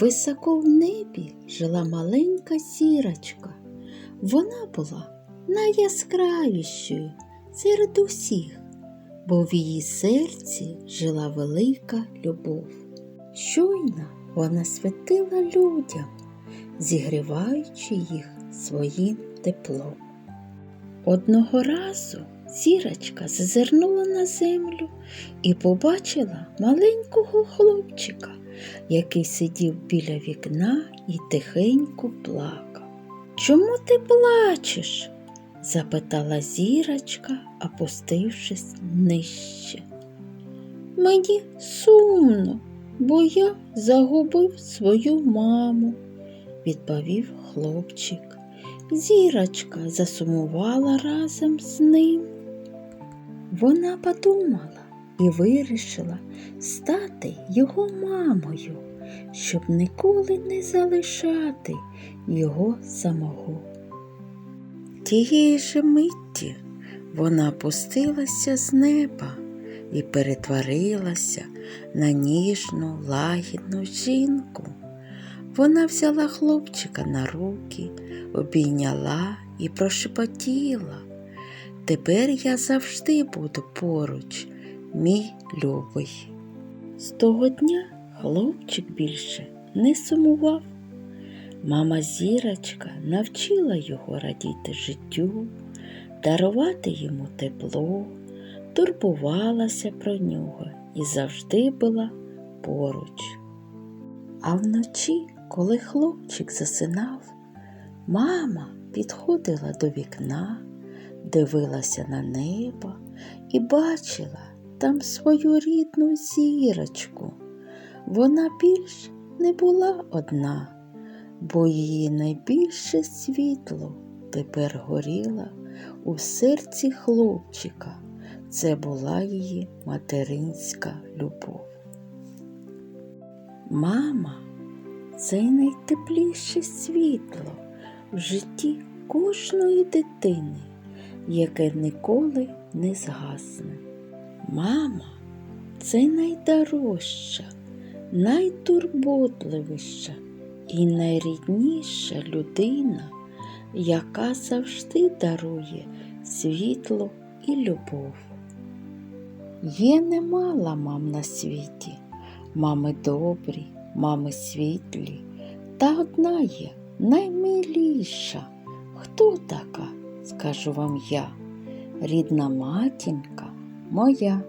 Високо в небі жила маленька зірочка. Вона була найяскравішою серед усіх, бо в її серці жила велика любов. Щойно вона святила людям, зігріваючи їх своїм теплом. Одного разу зірочка зазирнула на землю і побачила маленького хлопчика, який сидів біля вікна і тихенько плакав. Чому ти плачеш? запитала зірочка, опустившись нижче. Мені сумно, бо я загубив свою маму, відповів хлопчик. Зірочка засумувала разом з ним. Вона подумала і вирішила стати його мамою, щоб ніколи не залишати його самого. Тієї ж митті вона опустилася з неба і перетворилася на ніжну лагідну жінку. Вона взяла хлопчика на руки, обійняла і прошепотіла. Тепер я завжди буду поруч, мій любий. З того дня хлопчик більше не сумував. Мама зірочка навчила його радіти життю, дарувати йому тепло, турбувалася про нього і завжди була поруч. А вночі, коли хлопчик засинав, мама підходила до вікна, дивилася на небо і бачила там свою рідну зірочку. Вона більш не була одна, бо її найбільше світло тепер горіло у серці хлопчика. Це була її материнська любов. Мама це найтепліше світло в житті кожної дитини, яке ніколи не згасне. Мама це найдорожча, найтурботливіша і найрідніша людина, яка завжди дарує світло і любов. Є немало мам на світі, мами добрі, мами світлі, та одна є наймиліша. Хто така, скажу вам я, рідна матінка моя.